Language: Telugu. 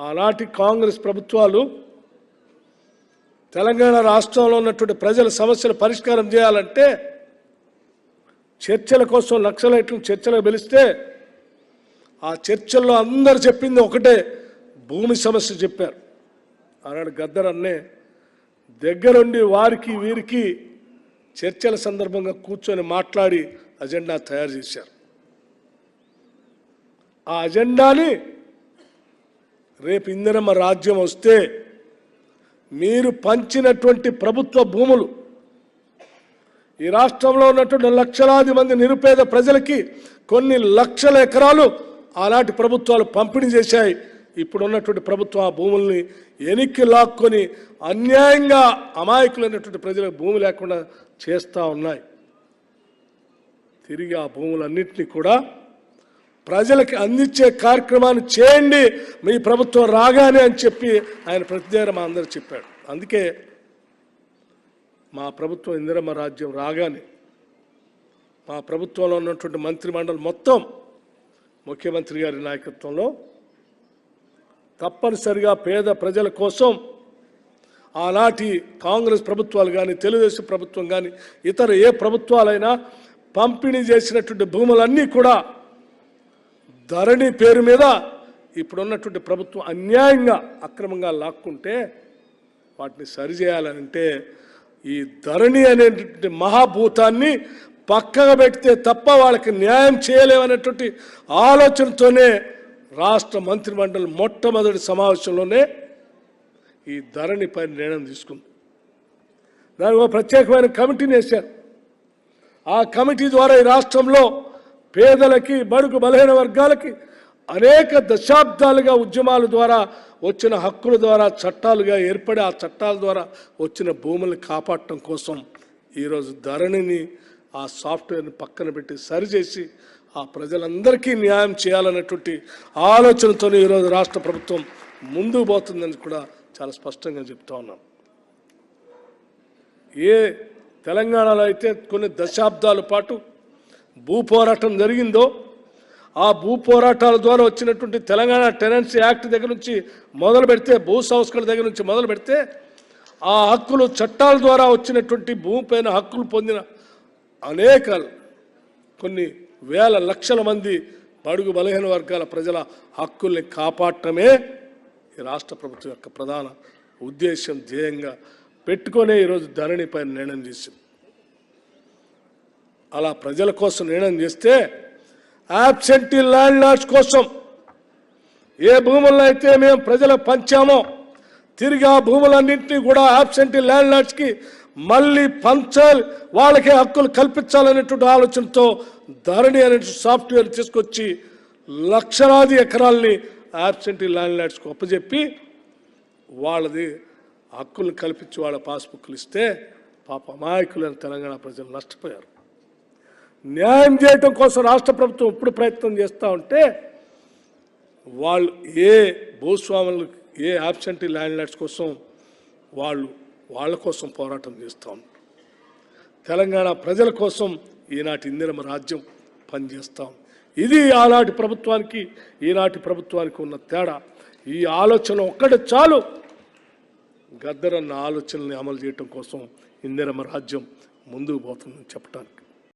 ఆనాటి కాంగ్రెస్ ప్రభుత్వాలు తెలంగాణ రాష్ట్రంలో ఉన్నటువంటి ప్రజల సమస్యలు పరిష్కారం చేయాలంటే చర్చల కోసం నక్సలైట్లు చర్చలకు పిలిస్తే ఆ చర్చల్లో అందరు చెప్పింది ఒకటే భూమి సమస్య చెప్పారు. ఆనాడు గద్దర్ అన్నే దగ్గరుండి వారికి వీరికి చర్చల సందర్భంగా కూర్చొని మాట్లాడి అజెండా తయారు చేశారు. ఆ అజెండాని రేపు ఇందిరమ్మ రాజ్యం వస్తే మీరు పంచినటువంటి ప్రభుత్వ భూములు ఈ రాష్ట్రంలో ఉన్నటువంటి లక్షలాది మంది నిరుపేద ప్రజలకి కొన్ని లక్షల ఎకరాలు ఆనాటి ప్రభుత్వాలు పంపిణీ చేశాయి. ఇప్పుడు ఉన్నటువంటి ప్రభుత్వం ఆ భూముల్ని ఎనికి లాక్కొని అన్యాయంగా అమాయకులైనటువంటి ప్రజలకు భూమి లేకుండా చేస్తూ ఉన్నాయి. తిరిగి ఆ భూములన్నింటినీ కూడా ప్రజలకి అందించే కార్యక్రమాన్ని చేయండి మీ ప్రభుత్వం రాగానే అని చెప్పి ఆయన ప్రతిదేర మా అందరు చెప్పాడు అందుకే మా ప్రభుత్వం ఇందిరమ్మ రాజ్యం రాగానే మా ప్రభుత్వంలో ఉన్నటువంటి మంత్రిమండలి మొత్తం ముఖ్యమంత్రి గారి నాయకత్వంలో తప్పనిసరిగా పేద ప్రజల కోసం ఆనాటి కాంగ్రెస్ ప్రభుత్వాలు కానీ తెలుగుదేశం ప్రభుత్వం కానీ ఇతర ఏ ప్రభుత్వాలైనా పంపిణీ చేసినటువంటి భూములన్నీ కూడా ధరణి పేరు మీద ఇప్పుడున్నటువంటి ప్రభుత్వం అన్యాయంగా అక్రమంగా లాక్కుంటే వాటిని సరిచేయాలంటే ఈ ధరణి అనేటువంటి మహాభూతాన్ని పక్కగా పెడితే తప్ప వాళ్ళకి న్యాయం చేయలేమనేటువంటి ఆలోచనతోనే రాష్ట్ర మంత్రిమండలి మొట్టమొదటి సమావేశంలోనే ఈ ధరణి పైన నిర్ణయం తీసుకుంది. దానికి ఒక ప్రత్యేకమైన కమిటీని వేశారు. ఆ కమిటీ ద్వారా ఈ రాష్ట్రంలో పేదలకి బడుగు బలహీన వర్గాలకి అనేక దశాబ్దాలుగా ఉద్యమాల ద్వారా వచ్చిన హక్కుల ద్వారా చట్టాలుగా ఏర్పడి ఆ చట్టాల ద్వారా వచ్చిన భూముల్ని కాపాడటం కోసం ఈరోజు ధరణిని ఆ సాఫ్ట్వేర్ని పక్కన పెట్టి సరిచేసి ఆ ప్రజలందరికీ న్యాయం చేయాలన్నటువంటి ఆలోచనతో ఈరోజు రాష్ట్ర ప్రభుత్వం ముందుకు పోతుందని కూడా చాలా స్పష్టంగా చెప్తా ఉన్నాం. ఏ తెలంగాణలో అయితే కొన్ని దశాబ్దాల పాటు భూ పోరాటం జరిగిందో ఆ భూ పోరాటాల ద్వారా వచ్చినటువంటి తెలంగాణ టెనెన్సీ యాక్ట్ దగ్గర నుంచి మొదలు పెడితే భూ సంస్కరణ దగ్గర నుంచి మొదలు పెడితే ఆ హక్కులు చట్టాల ద్వారా వచ్చినటువంటి భూమిపైన హక్కులు పొందిన అనేక కొన్ని వేల లక్షల మంది బడుగు బలహీన వర్గాల ప్రజల హక్కుల్ని కాపాడటమే ఈ రాష్ట్ర ప్రభుత్వం యొక్క ప్రధాన ఉద్దేశం ధ్యేయంగా పెట్టుకొనే ఈరోజు ధరణిపై నిర్ణయం చేసింది అలా ప్రజల కోసం నిర్ణయం చేస్తే యాబ్సెంటీ ల్యాండ్ లాడ్స్ కోసం ఏ భూములను అయితే మేము ప్రజలకు పంచామో తిరిగి ఆ భూములన్నింటినీ కూడా యాబ్సెంటీ ల్యాండ్ లాడ్స్కి మళ్ళీ పంచాలి వాళ్ళకే హక్కులు కల్పించాలనేటువంటి ఆలోచనతో ధరణి అనే సాఫ్ట్వేర్ తీసుకొచ్చి లక్షలాది ఎకరాల్ని యాబ్సెంటీ ల్యాండ్ లాడ్స్కి ఒప్పజెప్పి వాళ్ళది హక్కులు కల్పించి వాళ్ళ పాస్బుక్లు ఇస్తే పాప అమాయకులైన తెలంగాణ ప్రజలు నష్టపోయారు. న్యాయం చేయటం కోసం రాష్ట్ర ప్రభుత్వం ఇప్పుడు ప్రయత్నం చేస్తూ ఉంటే వాళ్ళు ఏ భూస్వాములు ఏ ఆబ్సెంటీ ల్యాండ్లాడ్స్ కోసం వాళ్ళు వాళ్ళ కోసం పోరాటం చేస్తూ ఉంటారు తెలంగాణ ప్రజల కోసం ఈనాటి ఇందిరమ రాజ్యం పనిచేస్తాం ఇది ఆనాటి ప్రభుత్వానికి ఈనాటి ప్రభుత్వానికి ఉన్న తేడా. ఈ ఆలోచన ఒక్కటి చాలు. గద్దరన్న ఆలోచనల్ని అమలు చేయటం కోసం ఇందిరమ రాజ్యం ముందుకు పోతుందని చెప్పడానికి